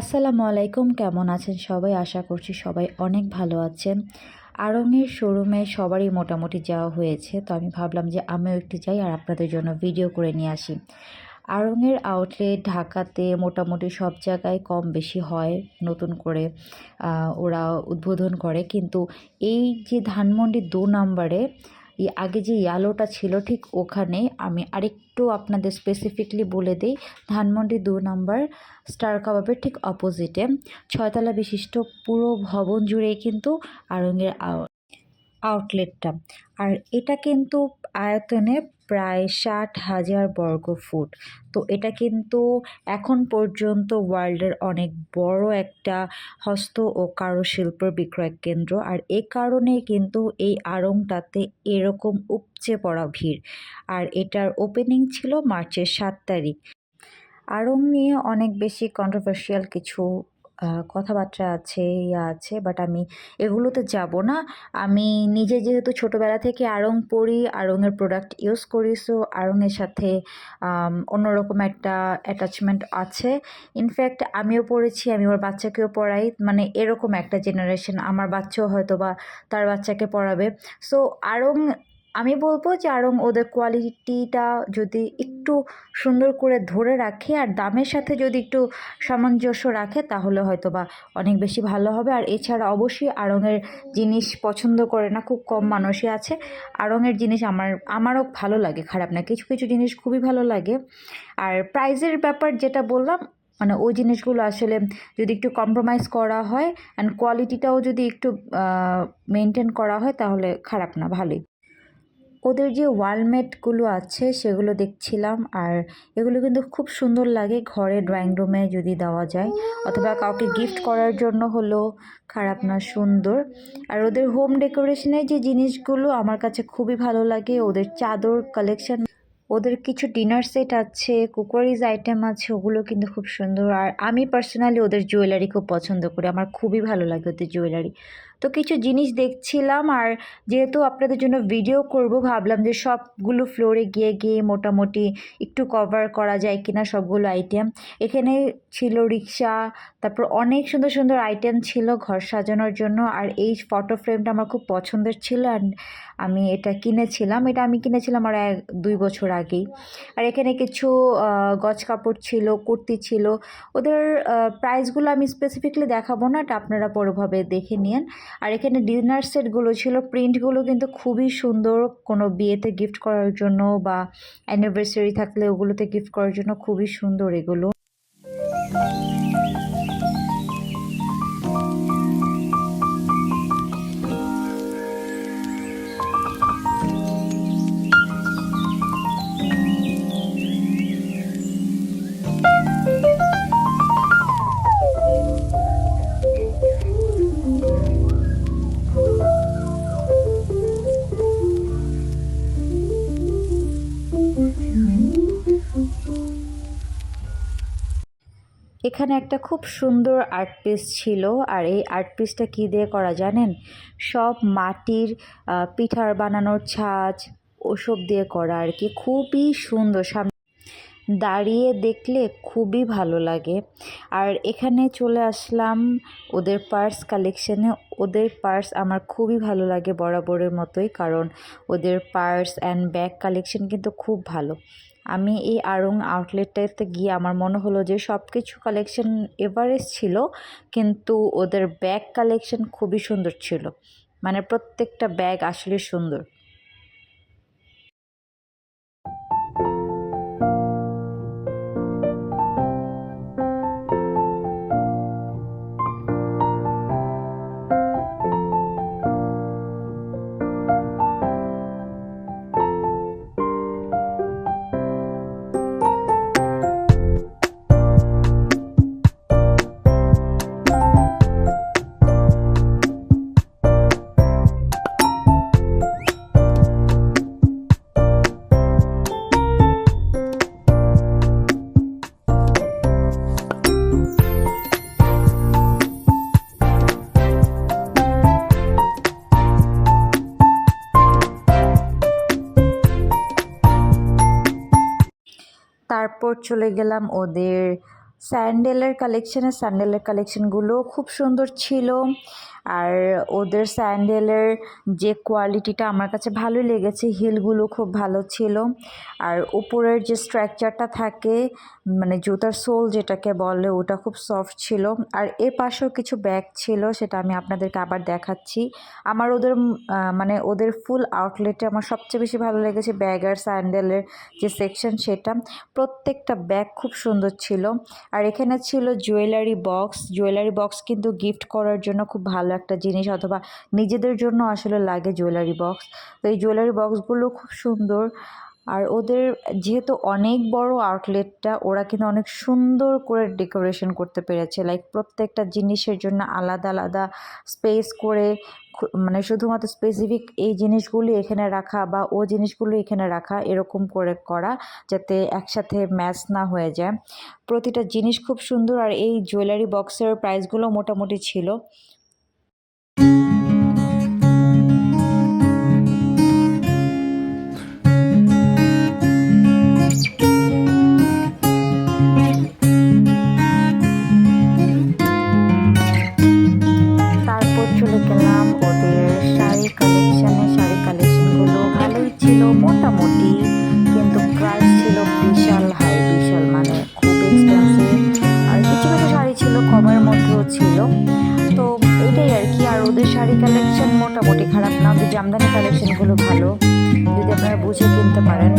আসসালামু আলাইকুম, কেমন আছেন সবাই? আশা করছি সবাই অনেক ভালো আছেন। আড়ংয়ের শোরুমে সবারই মোটামুটি যাওয়া হয়েছে, তো আমি ভাবলাম যে আমিও একটু যাই আর আপনাদের জন্য ভিডিও করে নিয়ে আসি। আড়ংয়ের আউটলেট ঢাকাতে মোটামুটি সব জায়গায় কম বেশি হয়, নতুন করে ওরা উদ্বোধন করে। কিন্তু এই যে ধানমন্ডি দু নম্বরে আগে যে ইয়ালোটা ছিল ঠিক ওখানে আমি আরেকটু আপনাদের স্পেসিফিকলি বলে দিই। ধানমন্ডি দু নম্বর স্টার কাবাবের ঠিক অপোজিটে ছয়তলা বিশিষ্ট পুরো ভবন জুড়েই কিন্তু আরঙ্গের আউ- আউটলেটটা আর এটা কিন্তু আয়তনে প্রায় ষাট হাজার বর্গ ফুট। তো এটা কিন্তু এখন পর্যন্ত ওয়ার্ল্ডের অনেক বড় একটা হস্ত ও কারুশিল্পের বিক্রয় কেন্দ্র। আর এ কারণে কিন্তু এই আড়ংটাতে এরকম উপচে পড়া ভিড়। আর এটার ওপেনিং ছিল মার্চের সাত তারিখ। আড়ং নিয়ে অনেক বেশি কন্ট্রোভার্সিয়াল কিছু কথাবার্তা আছে, ইয়া আছে বাট আমি এগুলোতে যাব না। আমি নিজে যেহেতু ছোটোবেলা থেকে আড়ং পড়ি, আড়ংয়ের প্রোডাক্ট ইউজ করি সো আড়ংয়ের সাথে অন্যরকম একটা অ্যাটাচমেন্ট আছে। ইনফ্যাক্ট আমিও পড়েছি, আমি আমার বাচ্চাকেও পড়াই মানে এরকম একটা জেনারেশন আমার বাচ্চাও হয়তো বা তার বাচ্চাকে পড়াবে। সো আড়ং আমি বলব যে আড়ং ওদের কোয়ালিটিটা যদি একটু সুন্দর করে ধরে রাখে আর দামের সাথে যদি একটু সামঞ্জস্য রাখে, তাহলে হয়তো বা অনেক বেশি ভালো হবে। আর এছাড়া অবশ্যই আড়ংয়ের জিনিস পছন্দ করে না, খুব কম মানুষই আছে। আড়ংয়ের জিনিস আমার, আমারও ভালো লাগে, খারাপ না, কিছু কিছু জিনিস খুবই ভালো লাগে। আর প্রাইজের ব্যাপার যেটা বললাম মানে ওই জিনিসগুলো আসলে যদি একটু কম্প্রোমাইজ করা হয় অ্যান্ড কোয়ালিটিটাও যদি একটু মেনটেন করা হয়, তাহলে খারাপ না, ভালোই। ওদের যে ওয়ালমেটগুলো আছে সেগুলো দেখছিলাম আর এগুলো কিন্তু খুব সুন্দর লাগে ঘরে ড্রয়িং রুমে যদি দেওয়া যায়। অথবা কাউকে গিফট করার জন্য হলো খারাপ না, সুন্দর। আর ওদের হোম ডেকোরেশনের যে জিনিসগুলো আমার কাছে খুবই ভালো লাগে, ওদের চাদর কালেকশন ওদের কিছু ডিনার সেট আছে কুকারিজ আইটেম আছে, ওগুলো কিন্তু খুব সুন্দর। আর আমি পার্সোনালি ওদের জুয়েলারি খুব পছন্দ করি, আমার খুবই ভালো লাগে ওদের জুয়েলারি তো কিছু জিনিস দেখছিলাম আর যেহেতু আপনাদের জন্য ভিডিও করব, ভাবলাম যে সবগুলো ফ্লোরে গিয়ে গিয়ে মোটামুটি একটু কভার করা যায় কিনা সবগুলো আইটেম এখানে ছিল রিক্সা, তারপর অনেক সুন্দর সুন্দর আইটেম ছিল ঘর সাজানোর জন্য আর এই ফটো ফ্রেমটা আমার খুব পছন্দের ছিল অ্যান্ড আমি এটা কিনেছিলাম। এটা আমি কিনেছিলাম আর এক, দুই বছর আগেই। আর এখানে কিছু গজ কাপড় ছিল, কুর্তি ছিল। ওদের প্রাইসগুলো আমি স্পেসিফিকলি দেখাবো না, এটা আপনারা পরভাবে দেখে নিন। আর এখানে ডিনার সেটগুলো ছিল, প্রিন্টগুলো কিন্তু খুবই সুন্দর। কোনো বিয়েতে গিফট করার জন্য বা অ্যানিভার্সারি থাকলে ওগুলোতে গিফট করার জন্য খুবই সুন্দর এগুলো। এখানে একটা খুব সুন্দর আর্ট পিস ছিল। আর এই আর্ট পিসটা কী দিয়ে করা জানেন? সব মাটির পিঠার বানানোর ছাঁচ, ওসব দিয়ে করা আর কি। খুবই সুন্দর। সামনে দাঁড়িয়ে দেখলে খুবই ভালো লাগে। আর এখানে চলে আসলাম ওদের পার্স কালেকশানে ওদের পার্স আমার খুবই ভালো লাগে বরাবরের মতোই। কারণ ওদের পার্স অ্যান্ড ব্যাগ কালেকশন কিন্তু খুব ভালো। আমি এই আড়ং আউটলেটটাতে গিয়ে আমার মনে হলো যে সব কিছু কালেকশন এভারেস্ট ছিল, কিন্তু ওদের ব্যাগ কালেকশান খুবই সুন্দর ছিল। মানে প্রত্যেকটা ব্যাগ আসলে সুন্দর। তারপর চলে গেলাম ওদের স্যান্ডেলের কালেকশানে স্যান্ডেলের কালেকশানগুলো খুব সুন্দর ছিল। আর ওদের স্যান্ডেলের যে কোয়ালিটিটা আমার কাছে ভালোই লেগেছে, হিলগুলো খুব ভালো ছিল। আর উপরের যে স্ট্রাকচারটা থাকে মানে জুতার সোল যেটাকে বলে, ওটা খুব সফট ছিল। আর এ পাশেও কিছু ব্যাগ ছিল, সেটা আমি আপনাদেরকে আবার দেখাচ্ছি। আমার ওদের মানে ওদের ফুল আউটলেটে আমার সবচেয়ে বেশি ভালো লেগেছে ব্যাগ আর স্যান্ডেলের যে সেকশন সেটা। প্রত্যেকটা ব্যাগ খুব সুন্দর ছিল। আর এখানে ছিল জুয়েলারি বক্স। জুয়েলারি বক্স কিন্তু গিফট করার জন্য খুব ভালো একটা জিনিস অথবা নিজেদের জন্য আসলে লাগে জুয়েলারি বক্স তো এই জুয়েলারি বক্সগুলো খুব সুন্দর। আর ওদের যেহেতু অনেক বড় আউটলেটটা ওরা কিন্তু অনেক সুন্দর করে ডেকোরেশন করতে পেরেছে। লাইক প্রত্যেকটা জিনিসের জন্য আলাদা আলাদা স্পেস করে মানে শুধুমাত্র স্পেসিফিক এই জিনিসগুলি এখানে রাখা বা ও জিনিসগুলো এখানে রাখা এরকম করে করা যাতে একসাথে ম্যাচ না হয়ে যায়। প্রতিটা জিনিস খুব সুন্দর। আর এই জুয়েলারি বক্সের প্রাইসগুলো মোটামুটি ছিল। কালেকশন মোটামুটি খারাপ না ওদের জামদানি কালেকশনগুলো ভালো। যদি আপনারা বুঝে কিনতে পারেন।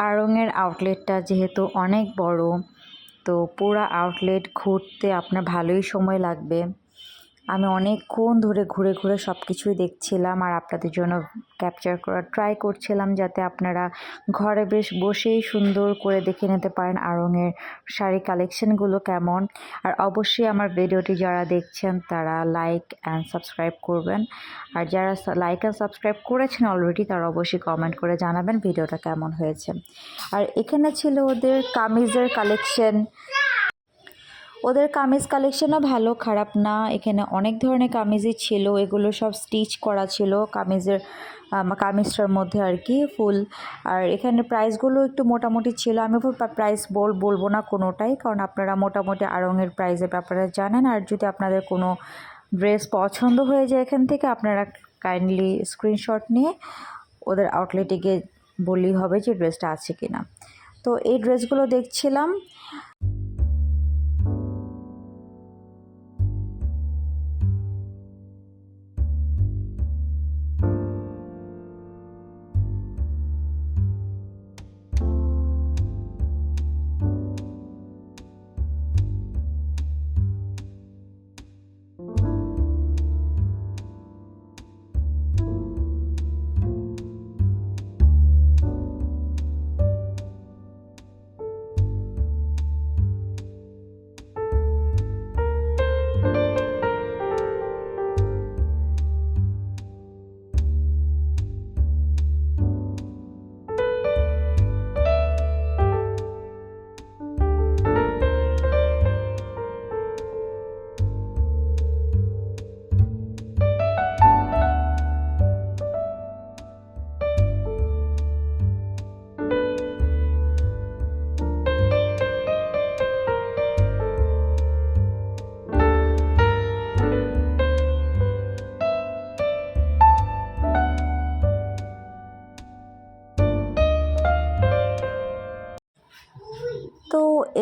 আড়ংয়ের আউটলেটটা যেহেতু অনেক বড় তো পুরো আউটলেট ঘুরতে আপনার ভালোই সময় লাগবে। আমি অনেকক্ষণ ধরে ঘুরে ঘুরে সব কিছুই দেখছিলাম আর আপনাদের জন্য ক্যাপচার করার ট্রাই করছিলাম যাতে আপনারা ঘরে বেশ বসেই সুন্দর করে দেখে নিতে পারেন আড়ংয়ের শাড়ি কালেকশানগুলো কেমন। আর অবশ্যই আমার ভিডিওটি যারা দেখছেন তারা লাইক অ্যান্ড সাবস্ক্রাইব করবেন। আর যারা লাইক অ্যান্ড সাবস্ক্রাইব করেছেন অলরেডি তারা অবশ্যই কমেন্ট করে জানাবেন ভিডিওটা কেমন হয়েছে। আর এখানে ছিল ওদের কামিজের কালেকশন ওদের কামিজ কালেকশনও ভালো, খারাপ না। এখানে অনেক ধরনের কামিজই ছিল, এগুলো সব স্টিচ করা ছিল কামিজের কামিজটার মধ্যে আর কি, ফুল। আর এখানে প্রাইসগুলো একটু মোটামুটি ছিল। আমি প্রাইস বল, বলব না কোনোটাই, কারণ আপনারা মোটামুটি আড়ঙের প্রাইসের ব্যাপারে জানেন। আর যদি আপনাদের কোনো ড্রেস পছন্দ হয়ে যায় এখান থেকে, আপনারা কাইন্ডলি স্ক্রিনশট নিয়ে ওদের আউটলেটে গিয়ে বললেই হবে যে ড্রেসটা আছে কি না তো এই ড্রেসগুলো দেখছিলাম।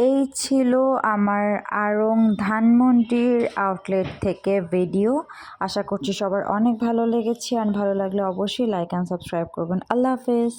এই ছিল আমার আরং ধানমন্ডির আউটলেট থেকে ভিডিও আশা করছি সবার অনেক ভালো লেগেছে। আর ভালো লাগলে অবশ্যই লাইক অ্যান্ড সাবস্ক্রাইব করবেন। আল্লাহ হাফেজ।